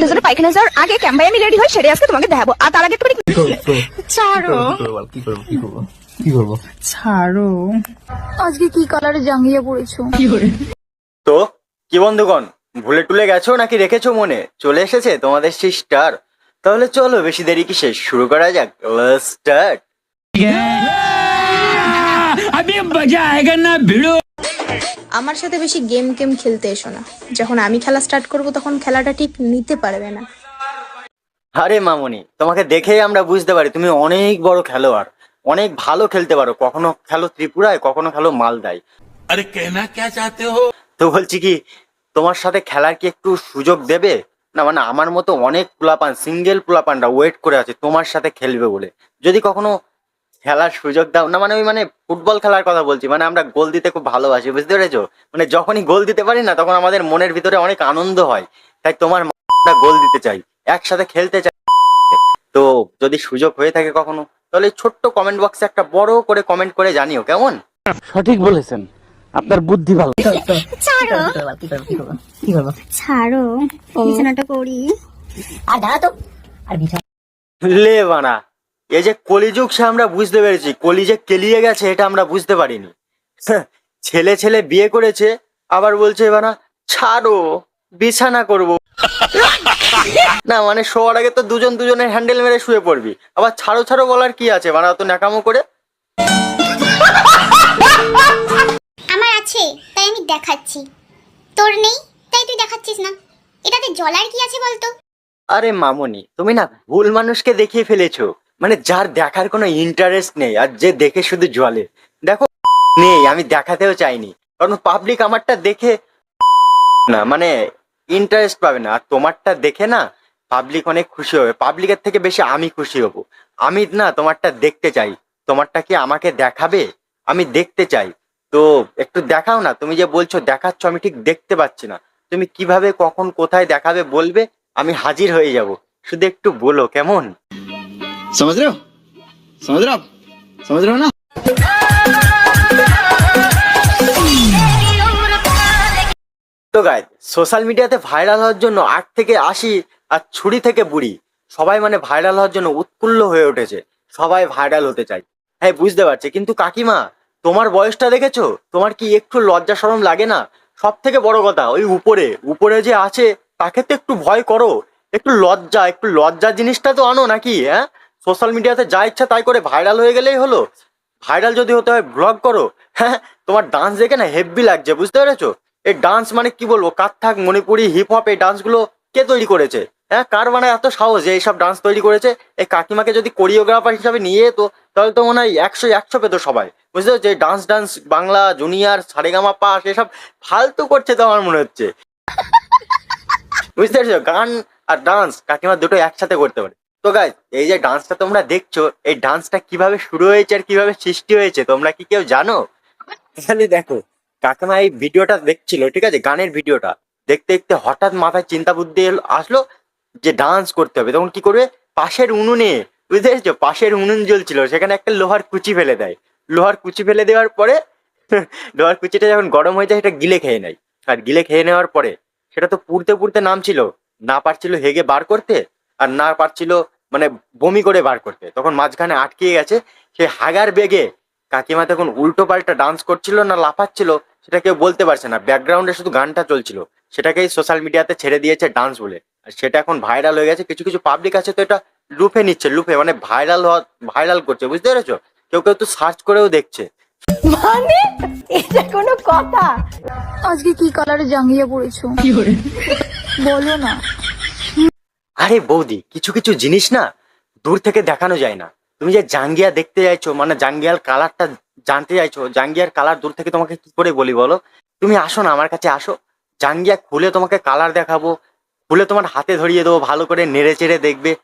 দুজনে পায়খানা যাওয়ার আগে ক্যাম্বাই আমি রেডি হই সেটাই আজকে তোমাকে দেখাবো। আর তার আগে একটু ছাড়ো। কি করব কি করব কি করব? ছাড়ো। আজকে কি কালারে জাঙ্গিয়া পড়েছো? তো কি বন্ধুগণ ভুলে টুলে গেছো নাকি রেখেছো মনে? চলে এসেছে তোমাদের সেই স্টার তাহলে চলো বেশি দেরি কিসে শুরু করা যাক। স্টার্ট আমার সাথে বেশি গেম গেম খেলতে এসো না। যখন আমি খেলা স্টার্ট করব তখন খেলাটা ঠিক নিতে পারবে না। আরে মামনি তোমাকে দেখেই আমরা বুঝতে পারি তুমি অনেক বড় খেলোয়াড়। অনেক ভালো খেলতে পারো কখনো খেলো ত্রিপুরায় কখনো খেলো মালদায়। আরে কেনা কে চাতে হো? তো বলছি কি তোমার সাথে খেলার কি একটু সুযোগ দেবে? না মানে আমার মতো অনেক পোলাপান সিঙ্গেল পোলাপানরা ওয়েট করে আছে তোমার সাথে খেলবে বলে। যদি কখনো খেলার সুযোগ দাও। না মানে ওই মানে ফুটবল খেলার কথা বলছি মানে আমরা গোল দিতে খুব ভালোবাসি বুঝতে পেরেছ? মানে যখনই গোল দিতে পারি না তখন আমাদের মনের ভিতরে অনেক আনন্দ হয়। তাই তোমার গোল দিতে চাই একসাথে খেলতে চাই। তো যদি সুযোগ হয়ে থাকে কখনো তাহলে এই ছোট্ট কমেন্ট বক্সে একটা বড় করে কমেন্ট করে জানিও কেমন? সঠিক বলেছেন। আপনার বুদ্ধি ভালো। ছাড়ো। কি কি করব কি করব ছাড়ো। বিছানাটা করি আর দাঁড়া তো। আর বিছানা লে বানা এই যে কলিযুগ সে আমরা বুঝতে পেরেছি কলি যে কেলিয়ে গেছে এটা আমরা বুঝতে পারিনি। হ্যাঁ, ছেলে ছেলে বিয়ে করেছে আবার বলছে বানা ছাড়ো বিছানা করব। না মানে শোয়ার আগে তো দুজন দুজনের হ্যান্ডেল মেরে শুয়ে পড়বি। আবার ছাড়ো ছাড়ো বলার কি আছে? বানা তো ন্যাকামো করে। আমার আছে তাই আমি দেখাচ্ছি। তোর নেই তাই তুই দেখাচ্ছিস না। এটাতে জলার কি আছে বলতো? আরে মামনি তুমি না ভুল মানুষকে দেখিয়ে ফেলেছো। মানে যার দেখার কোনো ইন্টারেস্ট নেই, আর যে দেখে শুধু জলে। দেখো, নেই, আমি দেখাতেও চাইনি। কারণ পাবলিক আমারটা দেখে না মানে ইন্টারেস্ট পাবে না। আর তোমারটা দেখে না পাবলিক অনেক খুশি হবে। পাবলিকের থেকে বেশি আমি খুশি হব। আমি না, তোমারটা দেখতে চাই। তোমারটা কি আমাকে দেখাবে? আমি দেখতে চাই। তো একটু দেখাও না। তুমি যে বলছো, দেখাচ্ছ, আমি ঠিক দেখতে পাচ্ছি না। তুমি কীভাবে, কখন, কোথায় দেখাবে, বলবে, আমি হাজির হয়ে যাব। শুধু একটু বলো, কেমন? समझ रहे हो समझ रहे हो आप समझ रहे हो ना তো গাই সোশ্যাল মিডিয়াতে ভাইরাল হওয়ার জন্য আট থেকে আশি আর ছুরি থেকে বুড়ি সবাই মানে ভাইরাল হওয়ার জন্য উৎফুল্ল হয়ে উঠেছে সবাই ভাইরাল হতে চাই হ্যাঁ বুঝতে পারছি কিন্তু কাকিমা তোমার বয়সটা দেখেছো তোমার কি একটু লজ্জা শরম লাগে না সব থেকে বড় কথা ওই উপরে উপরে যে আছে তাকে তো একটু ভয় করো একটু লজ্জা একটু লজ্জা জিনিসটা তো আনো নাকি হ্যাঁ সোশ্যাল মিডিয়াতে যা ইচ্ছা তাই করে ভাইরাল হয়ে গেলেই হলো। ভাইরাল যদি হতে হয় ব্লগ করো। হ্যাঁ তোমার ডান্স দেখে না হেভি লাগছে, বুঝতে পেরেছ? এই ডান্স মানে কি বলব? কাত্থাক মণিপুরি হিপ হপ এই ডান্সগুলো কে তৈরি করেছে? হ্যাঁ কার মানে এত সাহস যে এইসব ডান্স তৈরি করেছে? এই কাকিমাকে যদি কোরিওগ্রাফার হিসাবে নিয়ে যেত, তাহলে তো মনে হয় একশো একশো পেতো সবাই। বুঝতে পারছ? Dance dance Bangla junior Saregama Pa এসব ফালতু করছে তো আমার মনে হচ্ছে। বুঝতে পারছ? গান আর ডান্স কাকিমা দুটো একসাথে করতে পারে। তো গাই এই যে ডান্সটা তোমরা দেখছ, এই ডান্সটা কীভাবে শুরু হয়েছে আর কীভাবে সৃষ্টি হয়েছে, তোমরা কি কেউ জানো? তাহলে দেখো, কাকিমা এই ভিডিওটা দেখছিল, ঠিক আছে? গানের ভিডিওটা। দেখতে দেখতে হঠাৎ মাথায় চিন্তা বুদ্ধি আসলো যে ডান্স করতে হবে। তখন কি করবে? পাশের উনুনে, বুঝতে পেরেছ? পাশের উনুন জ্বলছিল, সেখানে একটা লোহার কুচি ফেলে দেয়। লোহার কুচি ফেলে দেওয়ার পরে, লোহার কুচিটা যখন গরম হয়ে যায়, সেটা গিলে খেয়ে নেয়। আর গিলে খেয়ে নেওয়ার পরে, সেটা তো পুড়তে পুড়তে নামছিল। না পারছিল হেগে বার করতে। আর না পারছিল মানে বমি করে বার করতে। তখন মাঝখানে আটকে গেছে সে হাগার বেগে কাকিমা তখন উল্টো পাল্টা ডান্স করছিল না লাফাচ্ছিল সেটা কেউ বলতে পারছে না। ব্যাকগ্রাউন্ডে শুধু গানটা চলছিল। সেটাকেই সোশ্যাল মিডিয়াতে ছেড়ে দিয়েছে ডান্স বলে। আর সেটা এখন ভাইরাল হয়ে গেছে। কিছু কিছু পাবলিক আছে তো এটা লুফে নিচ্ছে লুফে মানে ভাইরাল হওয়া ভাইরাল করছে। বুঝতে পেরেছ? কেউ কেউ তো সার্চ করেও দেখছে। মানে? এটা কোনো কথা? আজকে কি কালারে জাঙ্গিয়া পড়েছো? বলো না। আরে বৌদি কিছু কিছু জিনিস না দূর থেকে দেখানো যায় না। তুমি যে জাঙ্গিয়া দেখতে চাইছো মানে জাঙ্গিয়ার কালারটা জানতে চাইছো জাঙ্গিয়ার কালার দূর থেকে তোমাকে কি করে বলি বলো? তুমি আসো না আমার কাছে আসো। জাঙ্গিয়া খুলে তোমাকে কালার দেখাবো খুলে তোমার হাতে ধরিয়ে দেবো ভালো করে নেড়ে চেড়ে দেখবে।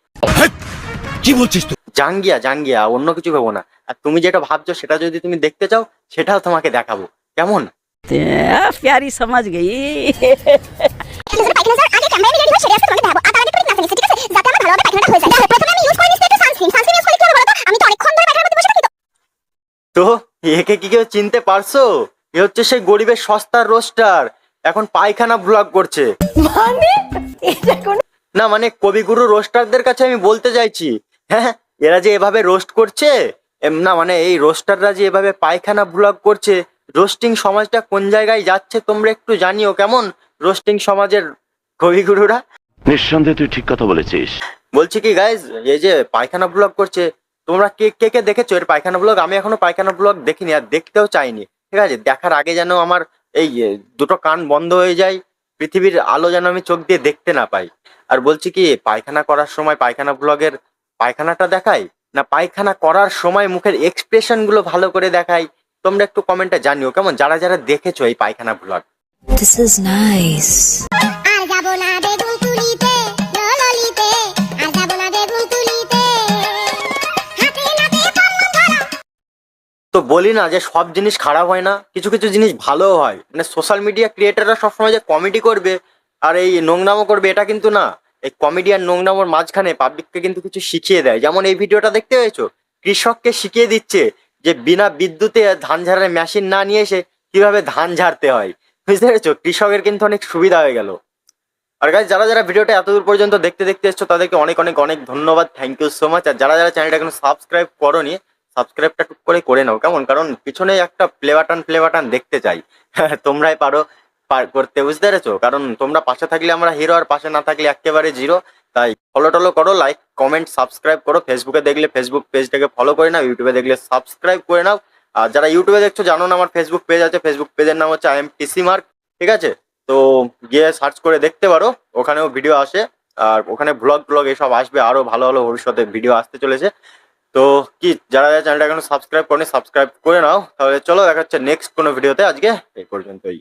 কি বলছিস তুই? জাঙ্গিয়া জাঙ্গিয়া অন্য কিছু ভাবো না। আর তুমি যেটা ভাবছ সেটা যদি তুমি দেখতে চাও সেটাও তোমাকে দেখাবো। কেমন? প্যারি সমাজ গেই। ভালোভাবে পায়খানাটা হয়ে যায় দেখো, প্রথমে আমি ইউজ করে নিচ্ছি একটু সানস্ক্রিন সানস্ক্রিন ইউজ করে কি হবে বলো তো আমি তো অনেকক্ষণ ধরে পায়খানার মধ্যে বসে থাকি তো তো একে কি কেউ চিনতে পারছ? এ হচ্ছে সেই গরিবের সস্তার রোস্টার। এখন পায়খানা ব্লগ করছে। মানে? এটা কোনো না মানে কবিগুরু রোস্টারদের কাছে আমি বলতে চাইছি। হ্যাঁ এরা যে এভাবে রোস্ট করছে না মানে এই রোস্টাররা যে এভাবে পায়খানা ব্লগ করছে রোস্টিং সমাজটা কোন জায়গায় যাচ্ছে তোমরা একটু জানিও কেমন রোস্টিং সমাজের কবিগুরুরা? নিঃসন্দেহে তুই ঠিক কথা বলেছিস। বলছি কি গাইজ এই যে পায়খানা ব্লগ করছে তোমরা কে কে কে দেখেছ এর পায়খানা ব্লগ আমি এখনও পায়খানা ব্লগ দেখিনি আর দেখতেও চাইনি। ঠিক আছে দেখার আগে যেন আমার এই দুটো কান বন্ধ হয়ে যায় পৃথিবীর আলো যেন আমি চোখ দিয়ে দেখতে না পাই। আর বলছি কি পায়খানা করার সময় পায়খানা ব্লগের পায়খানাটা দেখাই না পায়খানা করার সময় মুখের এক্সপ্রেশনগুলো ভালো করে দেখাই? তোমরা একটু কমেন্টে জানিও কেমন? যারা যারা দেখেছ এই পায়খানা ব্লগ This is nice. তো বলি না যে সব জিনিস খারাপ হয় না, কিছু কিছু জিনিস ভালোও হয়। মানে সোশ্যাল মিডিয়া ক্রিয়েটাররা সবসময় যে কমেডি করবে আর এই নোংনামো করবে, এটা কিন্তু না। এই কমেডি আর নোংনামোর মাঝখানে পাবলিককে কিন্তু কিছু শিখিয়ে দেয়। যেমন এই ভিডিওটা দেখতে পেয়েছ? কৃষককে শিখিয়ে দিচ্ছে যে বিনা বিদ্যুতে ধান ঝাড়ার মেশিন না নিয়ে এসে কীভাবে ধান ঝাড়তে হয়। বুঝতে পেরেছ? কৃষকের কিন্তু অনেক সুবিধা হয়ে গেল। আর গাইজ যারা যারা ভিডিওটা এতদূর পর্যন্ত দেখতে দেখতে এসছো, তাদেরকে অনেক অনেক অনেক ধন্যবাদ। থ্যাংক ইউ সো মাচ আর যারা যারা চ্যানেলটা এখন সাবস্ক্রাইব করোনি সাবস্ক্রাইবটা টুক করে করে নাও। কেমন? কারণ পিছনে একটা প্লে বাটন প্লে বাটন দেখতে চাই। তোমরাই পারো করতে, বুঝতে পেরেছ? কারণ তোমরা পাশে থাকলে আমরা হিরো আর পাশে না থাকলে একেবারে জিরো তাই ফলো টলো করো লাইক কমেন্ট সাবস্ক্রাইব করো। ফেসবুকে দেখলে ফেসবুক পেজটাকে ফলো করে নাও ইউটিউবে দেখলে সাবস্ক্রাইব করে নাও। আর যারা ইউটিউবে দেখছ, জানো না আমার ফেসবুক পেজ আছে। ফেসবুক পেজের নাম হচ্ছে আই এম টিসি মার্ক ঠিক আছে? তো গিয়ে সার্চ করে দেখতে পারো, ওখানেও ভিডিও আসে। আর ওখানে ব্লগ ব্লগ এসব আসবে। আরও ভালো ভালো ভবিষ্যতে ভিডিও আসতে চলেছে। তো কি, যারা যারা চ্যানেলটা এখন সাবস্ক্রাইব করেনি সাবস্ক্রাইব করে নাও। তাহলে চলো দেখা হচ্ছে নেক্সট কোনো ভিডিওতে আজকে এই পর্যন্তই।